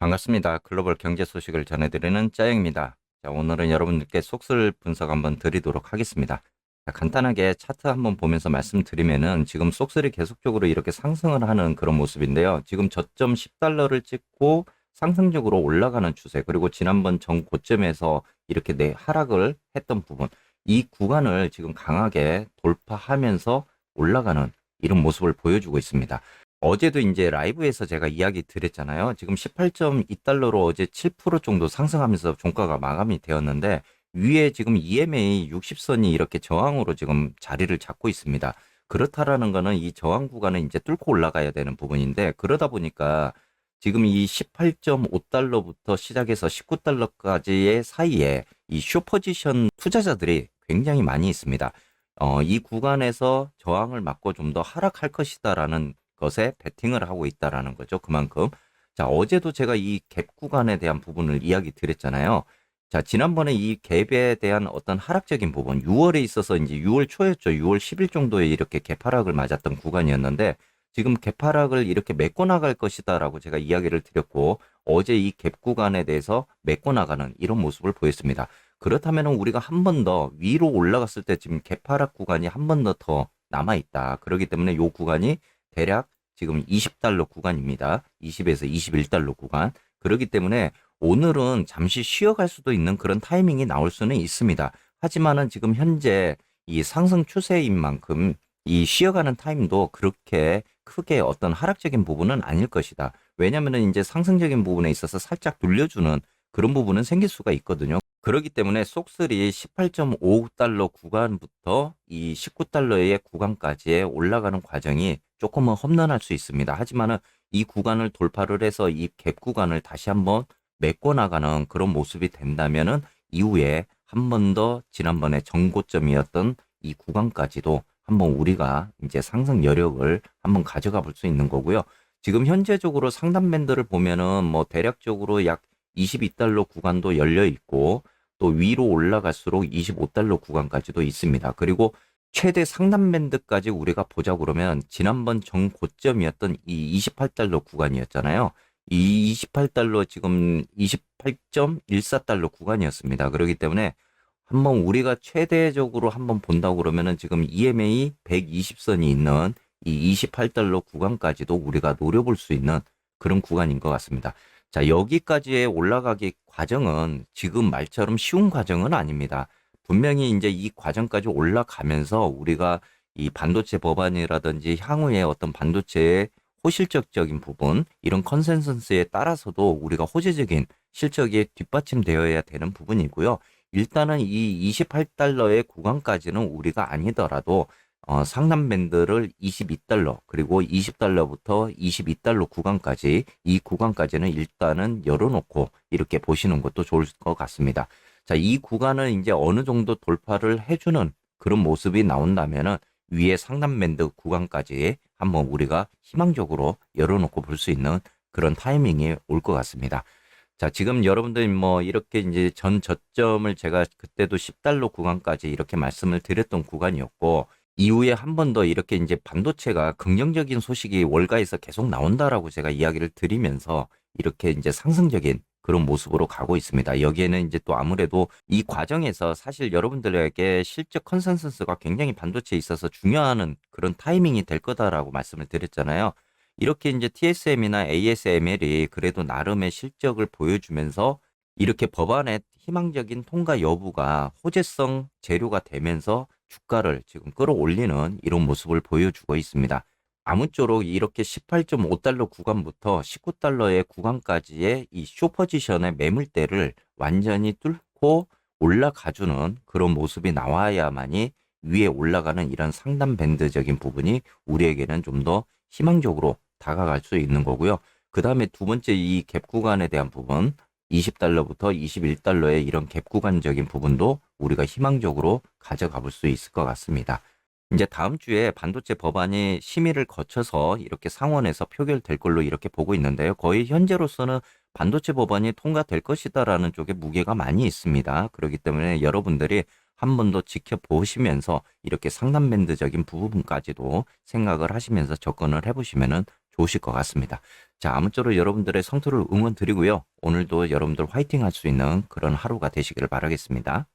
반갑습니다. 글로벌 경제 소식을 전해드리는 짜영입니다. 자, 오늘은 여러분들께 속설 분석 한번 드리도록 하겠습니다. 자, 간단하게 차트 한번 보면서 말씀드리면은 지금 속설이 계속적으로 이렇게 상승을 하는 그런 모습인데요. 지금 저점 10달러를 찍고 상승적으로 올라가는 추세 그리고 지난번 정 고점에서 이렇게 내 하락을 했던 부분 이 구간을 지금 강하게 돌파하면서 올라가는 이런 모습을 보여주고 있습니다. 어제도 이제 라이브에서 제가 이야기 드렸잖아요. 지금 18.2달러로 어제 7% 정도 상승하면서 종가가 마감이 되었는데 위에 지금 EMA 60선이 이렇게 저항으로 지금 자리를 잡고 있습니다. 그렇다라는 거는 이 저항 구간을 이제 뚫고 올라가야 되는 부분인데 그러다 보니까 지금 이 18.5달러부터 시작해서 19달러까지의 사이에 이 쇼포지션 투자자들이 굉장히 많이 있습니다. 어, 이 구간에서 저항을 맞고 좀 더 하락할 것이다라는 것에 베팅을 하고 있다라는 거죠. 그만큼. 자, 어제도 제가 이 갭 구간에 대한 부분을 이야기 드렸잖아요. 자, 지난번에 이 갭에 대한 어떤 하락적인 부분, 6월에 있어서 이제 6월 초였죠. 6월 10일 정도에 이렇게 갭 하락을 맞았던 구간이었는데 지금 갭 하락을 이렇게 메꿔 나갈 것이다라고 제가 이야기를 드렸고 어제 이 갭 구간에 대해서 메꿔 나가는 이런 모습을 보였습니다. 그렇다면 우리가 한 번 더 위로 올라갔을 때 지금 갭 하락 구간이 한 번 더 더 남아 있다. 그렇기 때문에 이 구간이 대략 지금 20달러 구간입니다. 20에서 21달러 구간. 그렇기 때문에 오늘은 잠시 쉬어갈 수도 있는 그런 타이밍이 나올 수는 있습니다. 하지만은 지금 현재 이 상승 추세인 만큼 이 쉬어가는 타임도 그렇게 크게 어떤 하락적인 부분은 아닐 것이다. 왜냐면은 이제 상승적인 부분에 있어서 살짝 눌려주는 그런 부분은 생길 수가 있거든요. 그렇기 때문에 속슬이 18.5달러 구간부터 이 19달러의 구간까지의 올라가는 과정이 조금은 험난할 수 있습니다. 하지만은 이 구간을 돌파를 해서 이 갭 구간을 다시 한번 메꿔 나가는 그런 모습이 된다면은 이후에 한 번 더 지난번에 정고점이었던 이 구간까지도 한번 우리가 이제 상승 여력을 한번 가져가 볼 수 있는 거고요. 지금 현재적으로 상단 밴드를 보면은 뭐 대략적으로 약 22달러 구간도 열려 있고 또 위로 올라갈수록 25달러 구간까지도 있습니다. 그리고 최대 상단 밴드까지 우리가 보자 그러면 지난번 정고점이었던 이 28달러 구간이었잖아요. 이 28달러 지금 28.14달러 구간이었습니다. 그렇기 때문에 한번 우리가 최대적으로 한번 본다고 그러면은 지금 EMA 120선이 있는 이 28달러 구간까지도 우리가 노려볼 수 있는 그런 구간인 것 같습니다. 자, 여기까지의 올라가기 과정은 지금 말처럼 쉬운 과정은 아닙니다. 분명히 이제 이 과정까지 올라가면서 우리가 이 반도체 법안이라든지 향후에 어떤 반도체의 호실적적인 부분, 이런 컨센서스에 따라서도 우리가 호재적인 실적이 뒷받침되어야 되는 부분이고요. 일단은 이 28달러의 구간까지는 우리가 아니더라도 어, 상단 밴드를 22달러 그리고 20달러부터 22달러 구간까지 이 구간까지는 일단은 열어놓고 이렇게 보시는 것도 좋을 것 같습니다. 자, 이 구간을 이제 어느 정도 돌파를 해주는 그런 모습이 나온다면은 위에 상단 밴드 구간까지 한번 우리가 희망적으로 열어놓고 볼 수 있는 그런 타이밍이 올 것 같습니다. 자, 지금 여러분들 뭐 이렇게 이제 전 저점을 제가 그때도 10달러 구간까지 이렇게 말씀을 드렸던 구간이었고 이후에 한 번 더 이렇게 이제 반도체가 긍정적인 소식이 월가에서 계속 나온다라고 제가 이야기를 드리면서 이렇게 이제 상승적인 그런 모습으로 가고 있습니다. 여기에는 이제 또 아무래도 이 과정에서 사실 여러분들에게 실적 컨센서스가 굉장히 반도체에 있어서 중요한 그런 타이밍이 될 거다라고 말씀을 드렸잖아요. 이렇게 이제 TSM이나 ASML이 그래도 나름의 실적을 보여주면서 이렇게 법안의 희망적인 통과 여부가 호재성 재료가 되면서 주가를 지금 끌어올리는 이런 모습을 보여주고 있습니다. 아무쪼록 이렇게 18.5달러 구간부터 19달러의 구간까지의 이 쇼포지션의 매물대를 완전히 뚫고 올라가주는 그런 모습이 나와야만이 위에 올라가는 이런 상단 밴드적인 부분이 우리에게는 좀 더 희망적으로 다가갈 수 있는 거고요. 그 다음에 두 번째 이 갭 구간에 대한 부분 20달러부터 21달러의 이런 갭 구간적인 부분도 우리가 희망적으로 가져가 볼 수 있을 것 같습니다. 이제 다음 주에 반도체 법안이 심의를 거쳐서 이렇게 상원에서 표결될 걸로 이렇게 보고 있는데요. 거의 현재로서는 반도체 법안이 통과될 것이다라는 쪽에 무게가 많이 있습니다. 그렇기 때문에 여러분들이 한 번 더 지켜보시면서 이렇게 상단 밴드적인 부분까지도 생각을 하시면서 접근을 해보시면 좋으실 것 같습니다. 자, 아무쪼록 여러분들의 성토를 응원 드리고요. 오늘도 여러분들 화이팅 할 수 있는 그런 하루가 되시기를 바라겠습니다.